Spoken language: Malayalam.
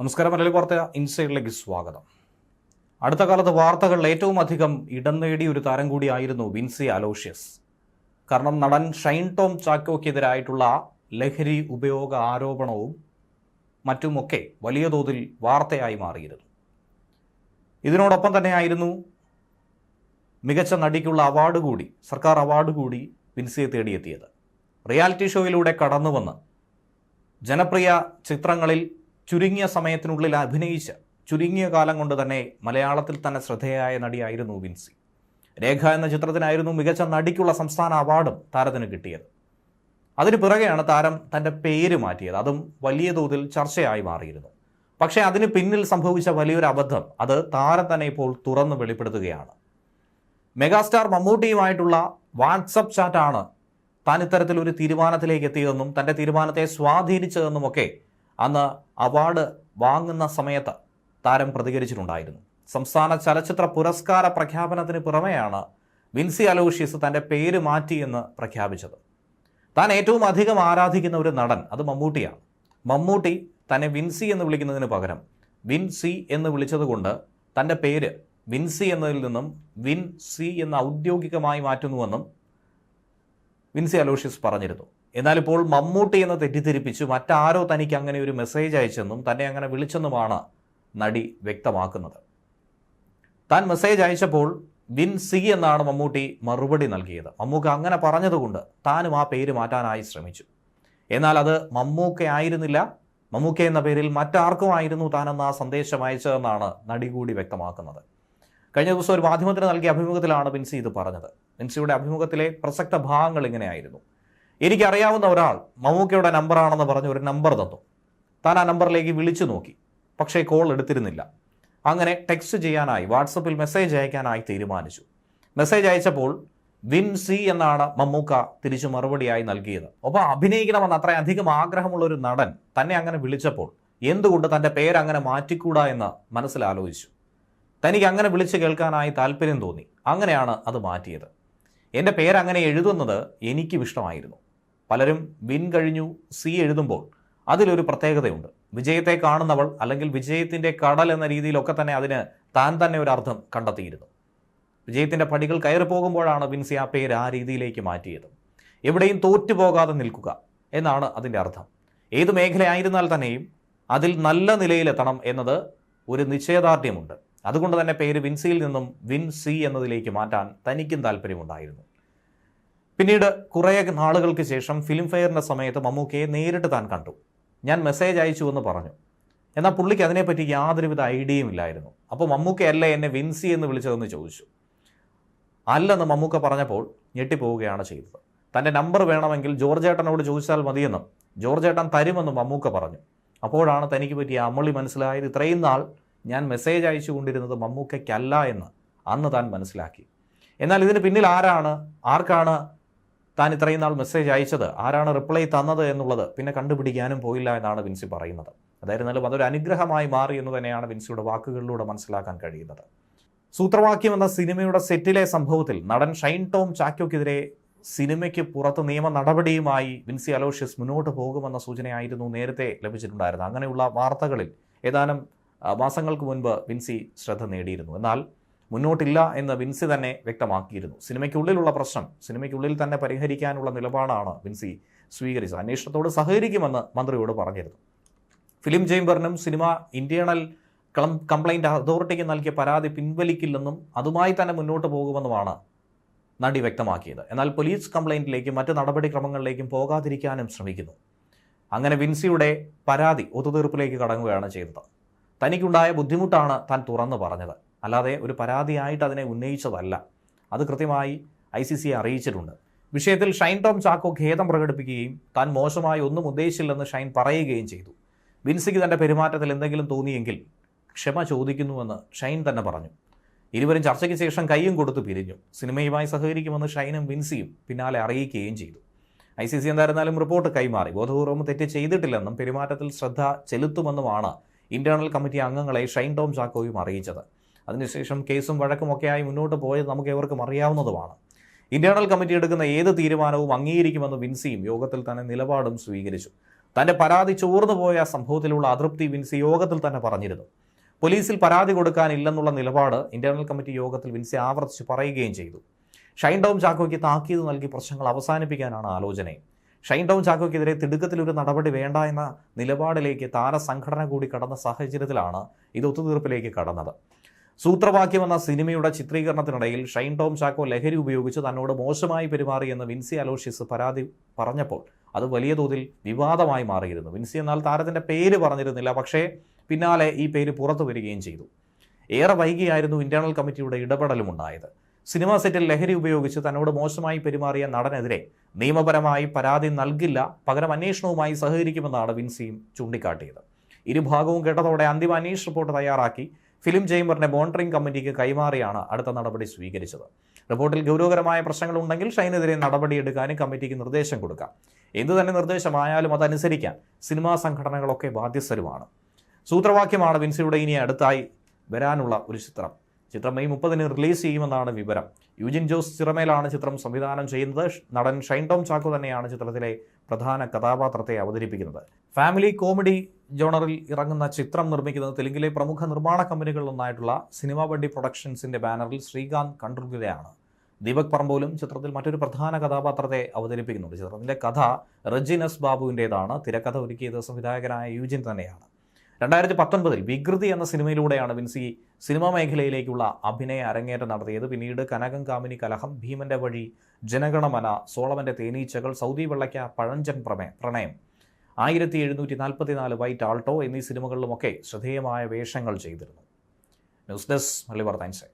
നമസ്കാരം. മലയാളി വാർത്ത ഇൻസൈഡിലേക്ക് സ്വാഗതം. അടുത്ത കാലത്ത് വാർത്തകളിൽ ഏറ്റവും അധികം ഇടം നേടിയ ഒരു താരം കൂടിയായിരുന്നു വിൻസി അലോഷ്യസ്. കാരണം നടൻ ഷൈൻ ടോം ചാക്കോക്കെതിരായിട്ടുള്ള ലഹരി ഉപയോഗ ആരോപണവും മറ്റുമൊക്കെ വലിയ തോതിൽ വാർത്തയായി മാറിയിരുന്നു. ഇതിനോടൊപ്പം തന്നെയായിരുന്നു മികച്ച നടിക്കുള്ള അവാർഡ് കൂടി സർക്കാർ അവാർഡ് കൂടി വിൻസിയെ തേടിയെത്തിയത്. റിയാലിറ്റി ഷോയിലൂടെ കടന്നു വന്ന് ജനപ്രിയ ചിത്രങ്ങളിൽ ചുരുങ്ങിയ സമയത്തിനുള്ളിൽ അഭിനയിച്ച് ചുരുങ്ങിയ കാലം കൊണ്ട് തന്നെ മലയാളത്തിൽ തന്നെ ശ്രദ്ധേയായ നടിയായിരുന്നു വിൻസി. രേഖ എന്ന ചിത്രത്തിനായിരുന്നു മികച്ച നടിക്കുള്ള സംസ്ഥാന അവാർഡും താരത്തിന് കിട്ടിയത്. അതിന് പിറകെയാണ് താരം തന്റെ പേര് മാറ്റിയത്. അതും വലിയ തോതിൽ ചർച്ചയായി മാറിയിരുന്നു. പക്ഷേ അതിന് പിന്നിൽ സംഭവിച്ച വലിയൊരു അബദ്ധം അത് താരം തന്നെ ഇപ്പോൾ തുറന്നു വെളിപ്പെടുത്തുകയാണ്. മെഗാസ്റ്റാർ മമ്മൂട്ടിയുമായിട്ടുള്ള വാട്സപ്പ് ചാറ്റാണ് താൻ ഇത്തരത്തിലൊരു തീരുമാനത്തിലേക്ക് എത്തിയതെന്നും തന്റെ തീരുമാനത്തെ സ്വാധീനിച്ചതെന്നുമൊക്കെ അന്ന് അവാർഡ് വാങ്ങുന്ന സമയത്ത് താരം പ്രതികരിച്ചിട്ടുണ്ടായിരുന്നു. സംസ്ഥാന ചലച്ചിത്ര പുരസ്കാര പ്രഖ്യാപനത്തിന് പുറമെയാണ് വിൻസി അലോഷ്യസ് തന്റെ പേര് മാറ്റിയെന്ന് പ്രഖ്യാപിച്ചത്. താൻ ഏറ്റവും അധികം ആരാധിക്കുന്ന ഒരു നടൻ അത് മമ്മൂട്ടിയാണ്. മമ്മൂട്ടി തന്നെ വിൻസി എന്ന് വിളിക്കുന്നതിന് പകരം വിൻ സി എന്ന് വിളിച്ചതുകൊണ്ട് തന്റെ പേര് വിൻസി എന്നതിൽ നിന്നും വിൻ സി എന്ന് ഔദ്യോഗികമായി മാറ്റുന്നുവെന്നും വിൻസി അലോഷ്യസ് പറഞ്ഞിരുന്നു. എന്നാൽ ഇപ്പോൾ മമ്മൂട്ടി എന്ന് തെറ്റിദ്ധരിപ്പിച്ച് മറ്റാരോ തനിക്ക് അങ്ങനെ ഒരു മെസ്സേജ് അയച്ചെന്നും തന്നെ അങ്ങനെ വിളിച്ചെന്നുമാണ് നടി വ്യക്തമാക്കുന്നത്. താൻ മെസ്സേജ് അയച്ചപ്പോൾ വിൻ സി എന്നാണ് മമ്മൂട്ടി മറുപടി നൽകിയത്. മമ്മൂക്ക അങ്ങനെ പറഞ്ഞതുകൊണ്ട് താനും ആ പേര് മാറ്റാനായി ശ്രമിച്ചു. എന്നാൽ അത് മമ്മൂക്ക ആയിരുന്നില്ല. മമ്മൂക്ക എന്ന പേരിൽ മറ്റാർക്കും ആയിരുന്നു താനെന്ന് ആ സന്ദേശം അയച്ചതെന്നാണ് നടി കൂടി വ്യക്തമാക്കുന്നത്. കഴിഞ്ഞ ദിവസം ഒരു മാധ്യമത്തിന് നൽകിയ അഭിമുഖത്തിലാണ് വിൻസി ഇത് പറഞ്ഞത്. വിൻസിയുടെ അഭിമുഖത്തിലെ പ്രസക്ത ഭാഗങ്ങൾ ഇങ്ങനെയായിരുന്നു. എനിക്കറിയാവുന്ന ഒരാൾ മമ്മൂക്കയുടെ നമ്പറാണെന്ന് പറഞ്ഞ് ഒരു നമ്പർ തന്നു. താൻ ആ നമ്പറിലേക്ക് വിളിച്ചു നോക്കി. പക്ഷേ കോൾ എടുത്തിരുന്നില്ല. അങ്ങനെ ടെക്സ്റ്റ് ചെയ്യാനായി വാട്സപ്പിൽ മെസ്സേജ് അയക്കാനായി തീരുമാനിച്ചു. മെസ്സേജ് അയച്ചപ്പോൾ വിൻ സി എന്നാണ് മമ്മൂക്ക തിരിച്ചു മറുപടിയായി നൽകിയത്. ഒപ്പം അഭിനയിക്കണമെന്ന് അത്രയധികം ആഗ്രഹമുള്ള ഒരു നടൻ തന്നെ അങ്ങനെ വിളിച്ചപ്പോൾ എന്തുകൊണ്ട് തന്റെ പേരങ്ങനെ മാറ്റിക്കൂടാ എന്ന് മനസ്സിലാലോചിച്ചു. തനിക്ക് അങ്ങനെ വിളിച്ച് കേൾക്കാനായി താല്പര്യം തോന്നി. അങ്ങനെയാണ് അത് മാറ്റിയത്. എന്റെ പേരങ്ങനെ എഴുതുന്നത് എനിക്കും ഇഷ്ടമായിരുന്നു. പലരും വിൻ കഴിഞ്ഞു സി എഴുതുമ്പോൾ അതിലൊരു പ്രത്യേകതയുണ്ട്. വിജയത്തെ കാണുന്നവൾ അല്ലെങ്കിൽ വിജയത്തിന്റെ കടൽ എന്ന രീതിയിലൊക്കെ തന്നെ അതിന് താൻ തന്നെ ഒരു അർത്ഥം കണ്ടെത്തിയിരുന്നു. വിജയത്തിന്റെ പടികൾ കയറി പോകുമ്പോഴാണ് വിൻസി ആ പേര് ആ രീതിയിലേക്ക് മാറ്റിയത്. എവിടെയും തോറ്റുപോകാതെ നിൽക്കുക എന്നാണ് അതിന്റെ അർത്ഥം. ഏത് മേഖലയായിരുന്നാൽ തന്നെയും അതിൽ നല്ല നിലയിലെത്തണം എന്നത് ഒരു നിശ്ചയദാർഢ്യമുണ്ട്. അതുകൊണ്ട് തന്നെ പേര് വിൻസിയിൽ നിന്നും വിൻ സി എന്നതിലേക്ക് മാറ്റാൻ തനിക്കും താല്പര്യമുണ്ടായിരുന്നു. പിന്നീട് കുറേ നാളുകൾക്ക് ശേഷം ഫിലിം ഫെയറിന്റെ സമയത്ത് മമ്മൂക്കയെ നേരിട്ട് താൻ കണ്ടു. ഞാൻ മെസ്സേജ് അയച്ചു എന്ന് പറഞ്ഞു. എന്നാൽ പുള്ളിക്ക് അതിനെപ്പറ്റി യാതൊരുവിധ ഐഡിയയും ഇല്ലായിരുന്നു. അപ്പോൾ മമ്മൂക്കയല്ല എന്നെ വിൻസി എന്ന് വിളിച്ചതെന്ന് ചോദിച്ചു. അല്ലെന്ന് മമ്മൂക്ക പറഞ്ഞപ്പോൾ ഞെട്ടിപ്പോവുകയാണ് ചെയ്തത്. തന്റെ നമ്പർ വേണമെങ്കിൽ ജോർജ് ഏട്ടനോട് ചോദിച്ചാൽ മതിയെന്നും ജോർജ് ഏട്ടൻ തരുമെന്നും മമ്മൂക്ക പറഞ്ഞു. അപ്പോഴാണ് തനിക്ക് പറ്റിയ അമളി മനസ്സിലായത് ഇത്രയും നാൾ ഞാൻ മെസ്സേജ് അയച്ചു കൊണ്ടിരുന്നത് മമ്മൂക്കയ്ക്കല്ല എന്ന് അന്ന് താൻ മനസ്സിലാക്കി. എന്നാൽ ഇതിന് പിന്നിൽ ആരാണ്? ആർക്കാണ് താൻ ഇത്രയും നാൾ മെസ്സേജ് അയച്ചത് ആരാണ് റിപ്ലൈ തന്നത് എന്നുള്ളത് പിന്നെ കണ്ടുപിടിക്കാനും പോയില്ല എന്നാണ് വിൻസി പറയുന്നത്. അതായിരുന്നാലും അതൊരു അനുഗ്രഹമായി മാറി എന്ന് തന്നെയാണ് വിൻസിയുടെ വാക്കുകളിലൂടെ മനസ്സിലാക്കാൻ കഴിയുന്നത്. സൂത്രവാക്യം എന്ന സിനിമയുടെ സെറ്റിലെ സംഭവത്തിൽ നടൻ ഷൈൻ ടോം ചാക്കോക്കെതിരെ സിനിമയ്ക്ക് പുറത്ത് നിയമ നടപടിയുമായി വിൻസി അലോഷ്യസ് മുന്നോട്ട് പോകുമെന്ന സൂചനയായിരുന്നു നേരത്തെ ലഭിച്ചിട്ടുണ്ടായിരുന്നത്. അങ്ങനെയുള്ള വാർത്തകളിൽ ഏതാനും മാസങ്ങൾക്ക് മുൻപ് വിൻസി ശ്രദ്ധ നേടിയിരുന്നു. എന്നാൽ മുന്നോട്ടില്ല എന്ന് വിൻസി തന്നെ വ്യക്തമാക്കിയിരുന്നു. സിനിമയ്ക്കുള്ളിലുള്ള പ്രശ്നം സിനിമയ്ക്കുള്ളിൽ തന്നെ പരിഹരിക്കാനുള്ള നിലപാടാണ് വിൻസി സ്വീകരിച്ചത്. അന്വേഷണത്തോട് സഹകരിക്കുമെന്ന് മന്ത്രിയോട് പറഞ്ഞിരുന്നു. ഫിലിം ചേംബറിനും സിനിമ ഇന്റേണൽ കംപ്ലൈന്റ് അതോറിറ്റിക്ക് നൽകിയ പരാതി പിൻവലിക്കില്ലെന്നും അതുമായി തന്നെ മുന്നോട്ട് പോകുമെന്നുമാണ് നടി വ്യക്തമാക്കിയത്. എന്നാൽ പോലീസ് കംപ്ലൈന്റിലേക്കും മറ്റ് നടപടിക്രമങ്ങളിലേക്കും പോകാതിരിക്കാനും ശ്രമിക്കുന്നു. അങ്ങനെ വിൻസിയുടെ പരാതി ഒത്തുതീർപ്പിലേക്ക് കടങ്ങുകയാണ് ചെയ്തത്. തനിക്കുണ്ടായ ബുദ്ധിമുട്ടാണ് താൻ തുറന്നു പറഞ്ഞത്. അല്ലാതെ ഒരു പരാതിയായിട്ട് അതിനെ ഉന്നയിച്ചതല്ല. അത് കൃത്യമായി ഐ സി സിയെ അറിയിച്ചിട്ടുണ്ട്. വിഷയത്തിൽ ഷൈൻ ടോം ചാക്കോ ഖേദം പ്രകടിപ്പിക്കുകയും താൻ മോശമായി ഒന്നും ഉദ്ദേശിച്ചില്ലെന്ന് ഷൈൻ പറയുകയും ചെയ്തു. വിൻസിക്ക് തന്റെ പെരുമാറ്റത്തിൽ എന്തെങ്കിലും തോന്നിയെങ്കിൽ ക്ഷമ ചോദിക്കുന്നുവെന്ന് ഷൈൻ തന്നെ പറഞ്ഞു. ഇരുവരും ചർച്ചയ്ക്ക് ശേഷം കൈയും കൊടുത്ത് പിരിഞ്ഞു. സിനിമയുമായി സഹകരിക്കുമെന്ന് ഷൈനും വിൻസിയും പിന്നാലെ അറിയിക്കുകയും ചെയ്തു. ഐ സി സി എന്തായിരുന്നാലും റിപ്പോർട്ട് കൈമാറി. ബോധപൂർവം തെറ്റ് ചെയ്തിട്ടില്ലെന്നും പെരുമാറ്റത്തിൽ ശ്രദ്ധ ചെലുത്തുമെന്നുമാണ് ഇന്റേണൽ കമ്മിറ്റി അംഗങ്ങളെ ഷൈൻ ടോം ചാക്കോയും അറിയിച്ചത്. അതിനുശേഷം കേസും വഴക്കുമൊക്കെയായി മുന്നോട്ട് പോയത് നമുക്ക് ഏവർക്കും അറിയാവുന്നതുമാണ്. ഇന്റേണൽ കമ്മിറ്റി എടുക്കുന്ന ഏത് തീരുമാനവും അംഗീകരിക്കുമെന്ന് വിൻസിയും യോഗത്തിൽ തന്നെ നിലപാടും സ്വീകരിച്ചു. തന്റെ പരാതി ചോർന്നു പോയ സംഭവത്തിലുള്ള അതൃപ്തി വിൻസി യോഗത്തിൽ തന്നെ പറഞ്ഞിരുന്നു. പോലീസിൽ പരാതി കൊടുക്കാനില്ലെന്നുള്ള നിലപാട് ഇന്റേണൽ കമ്മിറ്റി യോഗത്തിൽ വിൻസി ആവർത്തിച്ച് പറയുകയും ചെയ്തു. ഷൈൻ ടൗൺ ചാക്കോയ്ക്ക് താക്കീത് നൽകി പ്രശ്നങ്ങൾ അവസാനിപ്പിക്കാനാണ് ആലോചനയും ഷൈൻ ടൗൺ ചാക്കോയ്ക്കെതിരെ തിടുക്കത്തിലൊരു നടപടി വേണ്ട എന്ന നിലപാടിലേക്ക് താരസംഘടന കൂടി കടന്ന സാഹചര്യത്തിലാണ് ഇത് ഒത്തുതീർപ്പിലേക്ക് കടന്നത്. സൂത്രവാക്യം എന്ന സിനിമയുടെ ചിത്രീകരണത്തിനിടയിൽ ഷൈൻ ടോം ചാക്കോ ലഹരി ഉപയോഗിച്ച് തന്നോട് മോശമായി പെരുമാറിയെന്ന് വിൻസി അലോഷ്യസ് പരാതി പറഞ്ഞപ്പോൾ അത് വലിയ തോതിൽ വിവാദമായി മാറിയിരുന്നു. വിൻസി എന്നാൽ താരത്തിന്റെ പേര് പറഞ്ഞിരുന്നില്ല പക്ഷേ പിന്നാലെ ഈ പേര് പുറത്തു വരികയും ചെയ്തു. ഏറെ വൈകിയായിരുന്നു ഇന്റേണൽ കമ്മിറ്റിയുടെ ഇടപെടലും ഉണ്ടായത് സിനിമാ സെറ്റിൽ ലഹരി ഉപയോഗിച്ച് തന്നോട് മോശമായി പെരുമാറിയ നടനെതിരെ നിയമപരമായി പരാതി നൽകില്ല പകരം അന്വേഷണവുമായി സഹകരിക്കുമെന്നാണ് വിൻസിയും ചൂണ്ടിക്കാട്ടിയത്. ഇരുഭാഗവും കേട്ടതോടെ അന്തിമ അന്വേഷണ റിപ്പോർട്ട് തയ്യാറാക്കി ഫിലിം ചേംബറിന്റെ മോണിറ്ററിംഗ് കമ്മിറ്റിക്ക് കൈമാറിയാണ് അടുത്ത നടപടി സ്വീകരിച്ചത്. റിപ്പോർട്ടിൽ ഗൗരവകരമായ പ്രശ്നങ്ങളുണ്ടെങ്കിൽ ഷൈനെതിരെ നടപടിയെടുക്കാനും കമ്മിറ്റിക്ക് നിർദ്ദേശം കൊടുക്കാം. എന്തു തന്നെ നിർദ്ദേശമായാലും അതനുസരിക്കാൻ സിനിമാ സംഘടനകളൊക്കെ ബാധ്യസ്ഥരുമാണ്. സൂത്രവാക്യമാണ് വിൻസിയുടെ ഇനി അടുത്തായി വരാനുള്ള ഒരു ചിത്രം. ചിത്രം മെയ് മുപ്പതിന് റിലീസ് ചെയ്യുമെന്നാണ് വിവരം. യുജിൻ ജോസ് ചിറമേലാണ് ചിത്രം സംവിധാനം ചെയ്യുന്നത്. നടൻ ഷൈൻ ടോം ചാക്കോ തന്നെയാണ് ചിത്രത്തിലെ പ്രധാന കഥാപാത്രത്തെ അവതരിപ്പിക്കുന്നത്. ഫാമിലി കോമഡി ജോണറിൽ ഇറങ്ങുന്ന ചിത്രം നിർമ്മിക്കുന്നത് തെലുങ്കിലെ പ്രമുഖ നിർമ്മാണ കമ്പനികളിലൊന്നായിട്ടുള്ള സിനിമ വണ്ടി പ്രൊഡക്ഷൻസിന്റെ ബാനറിൽ ശ്രീകാന്ത് കണ്ടുകയാണ് ദീപക് പറമ്പോലും ചിത്രത്തിൽ മറ്റൊരു പ്രധാന കഥാപാത്രത്തെ അവതരിപ്പിക്കുന്നുണ്ട്. ചിത്രത്തിന്റെ കഥ റജിനസ് ബാബുവിന്റെതാണ് തിരക്കഥ ഒരുക്കിയത് സംവിധായകനായ യൂജിൻ തന്നെയാണ്. രണ്ടായിരത്തി പത്തൊൻപതിൽ വികൃതി എന്ന സിനിമയിലൂടെയാണ് വിൻസി സിനിമാ മേഖലയിലേക്കുള്ള അഭിനയ അരങ്ങേറ്റം നടത്തിയത്. പിന്നീട് കനകം കാമിനി കലഹം ഭീമന്റെ വഴി ജനഗണമന സോളമന്റെ തേനീച്ചകൾ സൗദി വെള്ളയ്ക്ക പഴഞ്ചൻ പ്രമേ പ്രണയം. ആയിരത്തി എഴുന്നൂറ്റി നാൽപ്പത്തിനാല് വൈറ്റ് ആൾട്ടോ എന്നീ സിനിമകളിലുമൊക്കെ ശ്രദ്ധേയമായ വേഷങ്ങൾ ചെയ്തിരുന്നു. News desk മലിവർ times